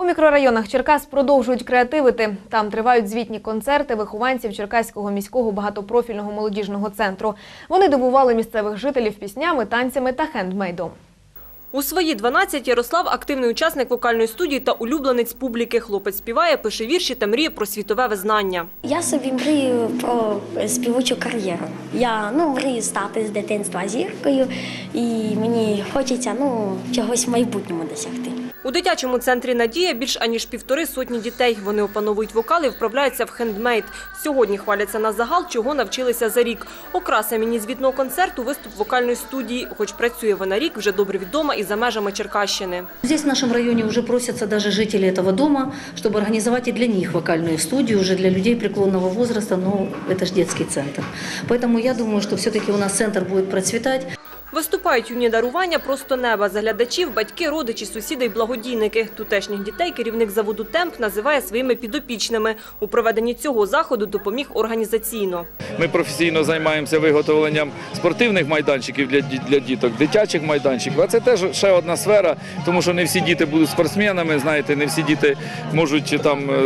У мікрорайонах Черкас продовжують креативити. Там тривають звітні концерти вихованців Черкаського міського багатопрофільного молодіжного центру. Вони дивували місцевих жителів піснями, танцями та хендмейдом. У свої 12 Ярослав – активний учасник вокальної студії та улюбленець публіки. Хлопець співає, пише вірші та мріє про світове визнання. Я собі мрію про співочу кар'єру. Я ну мрію стати з дитинства зіркою, і мені хочеться ну чогось в майбутньому досягти. У дитячому центрі «Надія» більш аніж півтори сотні дітей. Вони опановують вокал і вправляються в хендмейд. Сьогодні хваляться на загал, чого навчилися за рік. Окраса міні-звітного концерту – виступ вокальної студії. Хоч працює вона рік, вже добре відома і за межами Черкащини. Здесь в нашем районе уже просятся даже жители этого дома, чтобы организовать и для них вокальную студию, уже для людей преклонного возраста, но это же детский центр. Поэтому я думаю, что все-таки у нас центр будет процветать. Виступають юні дарування просто неба. За глядачів, батьки, родичі, сусіди й благодійники. Тутешніх дітей керівник заводу «Темп» називає своїми підопічними. У проведенні цього заходу допоміг організаційно. Ми професійно займаємося виготовленням спортивних майданчиків для, для діток, дитячих майданчиків. А це теж ще одна сфера, тому що не всі діти будуть спортсменами, знаєте, не всі діти можуть там е,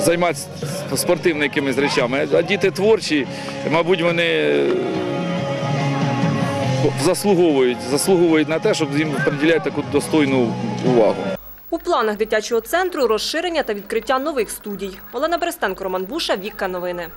займатися спортивними якимись речами. А діти творчі, мабуть, вони е, заслуговують, заслуговують на те, щоб їм приділяти таку достойну увагу. У планах дитячого центру розширення та відкриття нових студій. Олена Берестенко, Роман Буша, Вікка Новини.